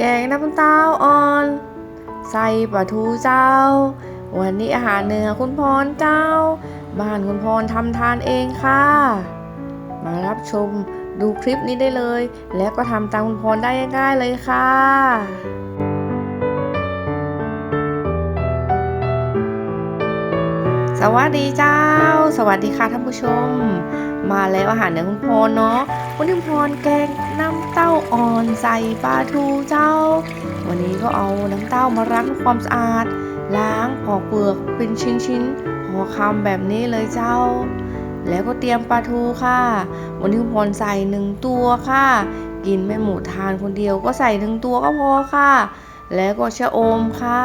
แกงน้ำเต้าอ่อน ใส่ปลาทูเจ้า วันนี้อาหารเหนือคุณพรเจ้า บ้านคุณพรทำทานเองค่ะ มารับชมดูคลิปนี้ได้เลย แล้วก็ทำตามคุณพรได้ง่ายๆเลยค่ะ สวัสดีเจ้า สวัสดีค่ะท่านผู้ชม มาแล้วอาหารเหนือคุณพรเนาะวันนี้คุณพรแกงน้ำเต้าอ่อนใส่ปลาทูเจ้า วันนี้ก็เอาน้ำเต้ามาล้างความสะอาด ล้างปอกเปลือกเป็นชิ้นๆห่อคำแบบนี้เลยเจ้า แล้วก็เตรียมปลาทูค่ะ วันนี้คุณพรใส่หนึ่งตัวค่ะ กินไม่หมูทานคนเดียวก็ใส่หนึ่งตัวก็พอค่ะ แล้วก็ชะอมค่ะ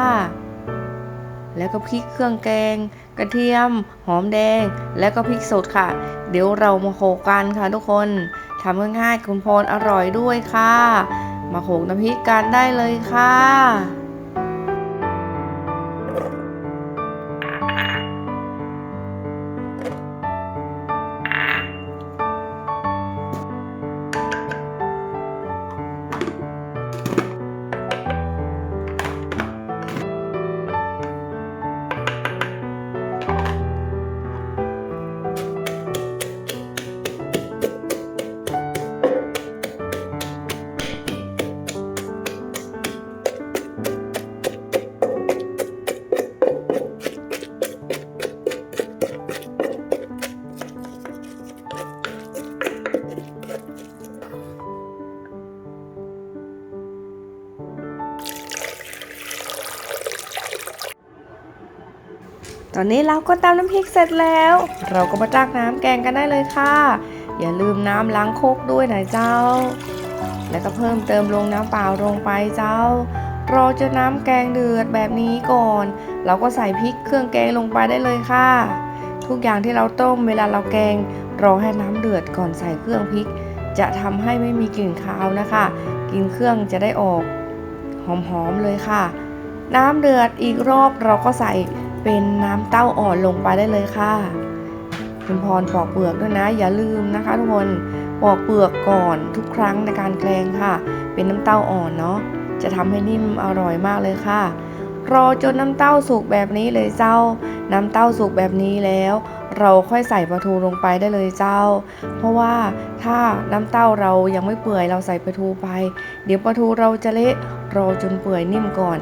แล้วก็พริกเครื่องแกง กระเทียม หอมแดง แล้วก็พริกสดค่ะ เดี๋ยวเรามาโขกกันค่ะทุกคนทำง่ายๆคุณพรอร่อยด้วยค่ะ มาโขกน้ำพริกกันได้เลยค่ะ ตอนนี้เราก็ตำน้ำพริกเสร็จแล้ว เราก็มาตักน้ำแกงกันได้เลยค่ะ อย่าลืมน้ำล้างโคกด้วยนะเจ้า แล้วก็เพิ่มเติมลงน้ำเปล่าลงไปเจ้า รอจนน้ำแกงเดือดแบบนี้ก่อน เราก็ใส่พริกเครื่องแกงลงไปได้เลยค่ะ ทุกอย่างที่เราต้มเวลาเราแกง รอให้น้ำเดือดก่อนใส่เครื่องพริก จะทำให้ไม่มีกลิ่นคาวนะคะกลิ่นเครื่องจะได้ออกหอมๆเลยค่ะ น้ำเดือดอีกรอบเราก็ใส่ เป็นน้ำเต้าอ่อนลงไปได้เลยค่ะคุณพรปอกเปลือกด้วยนะ อย่าลืมนะคะทุกคนปอกเปลือกก่อนทุกครั้งในการแกงค่ะ เป็นน้ำเต้าอ่อนเนาะจะทำให้นิ่มอร่อยมากเลยค่ะ รอจนน้ำเต้าสุกแบบนี้เลยเจ้า น้ำเต้าสุกแบบนี้แล้ว เราค่อยใส่ปลาทูลงไปได้เลยเจ้า เพราะว่าถ้าน้ำเต้าเรายังไม่เปื่อยเราใส่ปลาทูไป เดี๋ยวปลาทูเราจะเละรอจนเปื่อยนิ่มก่อน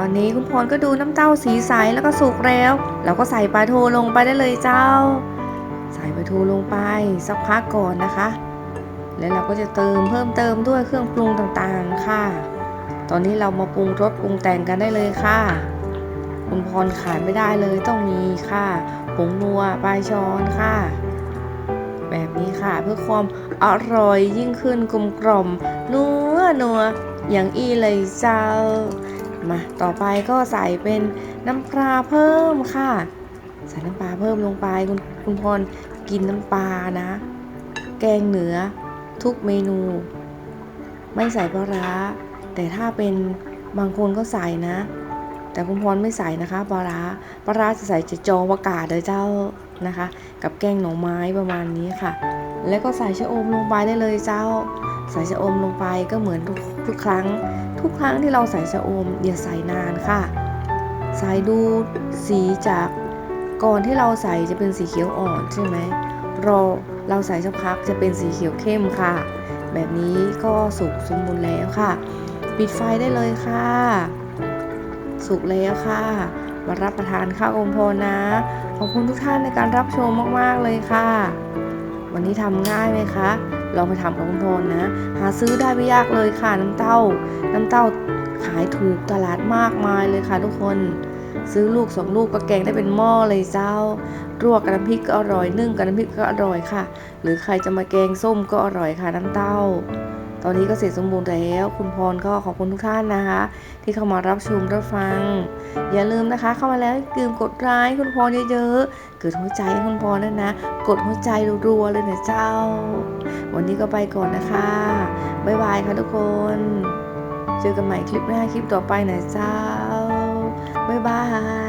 อนนี้คุณพรก็ดูน้ำเต้าสีใสแล้วก็สุกแล้ว เราก็ใส่ปลาทูลงไปได้เลยเจ้า ใส่ปลาทูลงไปสักพักก่อนนะคะ แล้วเราก็จะเติมเพิ่มเติมด้วยเครื่องปรุงต่างๆค่ะ ตอนนี้เรามาปรุงรสปรุงแต่งกันได้เลยค่ะ คุณพรขาดไม่ได้เลยต้องมีค่ะผงนัวปลายช้อนค่ะ แบบนี้ค่ะเพื่อความอร่อยยิ่งขึ้นกลมกล่อมนัวนัวอย่างอีเลยเจ้า มาต่อไปก็ใส่เป็นน้ำปลาเพิ่มค่ะ ใส่น้ำปลาเพิ่มลงไปคุณคุณพรกินน้ำปลานะ แกงเหนือทุกเมนู ไม่ใส่ปลาร้า แต่ถ้าเป็นบางคนก็ใส่นะ แต่คุณพรไม่ใส่นะคะปลาร้าปลาร้าจะใส่จะจอวากาศเลยเจ้านะคะ กับแกงหน่อไม้ประมาณนี้ค่ะ แล้วก็ใส่ชะอมลงไปได้เลยเจ้า ใส่ชะอมลงไปก็เหมือนทุกทุกครั้ง ทุกครั้งที่เราใส่ชะอมอย่าใส่นานค่ะใส่ดูสีจากก่อนที่เราใส่จะเป็นสีเขียวอ่อนใช่ไหมรอเราใส่สักพักจะเป็นสีเขียวเข้มค่ะ แบบนี้ก็สุกสมบูรณ์แล้วค่ะ ปิดไฟได้เลยค่ะ สุกแล้วค่ะ มารับประทานข้าวอมโพนะ ขอบคุณทุกท่านในการรับชมมากๆเลยค่ะ วันนี้ทำง่ายไหมคะ ลองไปทำกับคุณพรนะ หาซื้อได้ไม่ยากเลยค่ะน้ำเต้า น้ำเต้าขายถูกตลาดมากมายเลยค่ะทุกคน ซื้อลูกสองลูกก็แกงได้เป็นหม้อเลยเจ้ารวกกับน้ำพริกก็อร่อยนึ่งกับน้ำพริกก็อร่อยค่ะ หรือใครจะมาแกงส้มก็อร่อยค่ะน้ำเต้า ตอนนี้ก็เสร็จสมบูรณ์แล้ว คุณพรก็ขอบคุณทุกท่านนะคะ ที่เข้ามารับชมรับฟัง อย่าลืมนะคะ เข้ามาแล้วลืมกดไลค์คุณพรเยอะๆเกิดหัวใจให้คุณพรด้วยนะ กดหัวใจรัวๆเลยนะเจ้า วันนี้ก็ไปก่อนนะคะบ๊ายบายค่ะทุกคน เจอกันใหม่คลิปหน้าคลิปต่อไปนะเจ้าบ๊ายบาย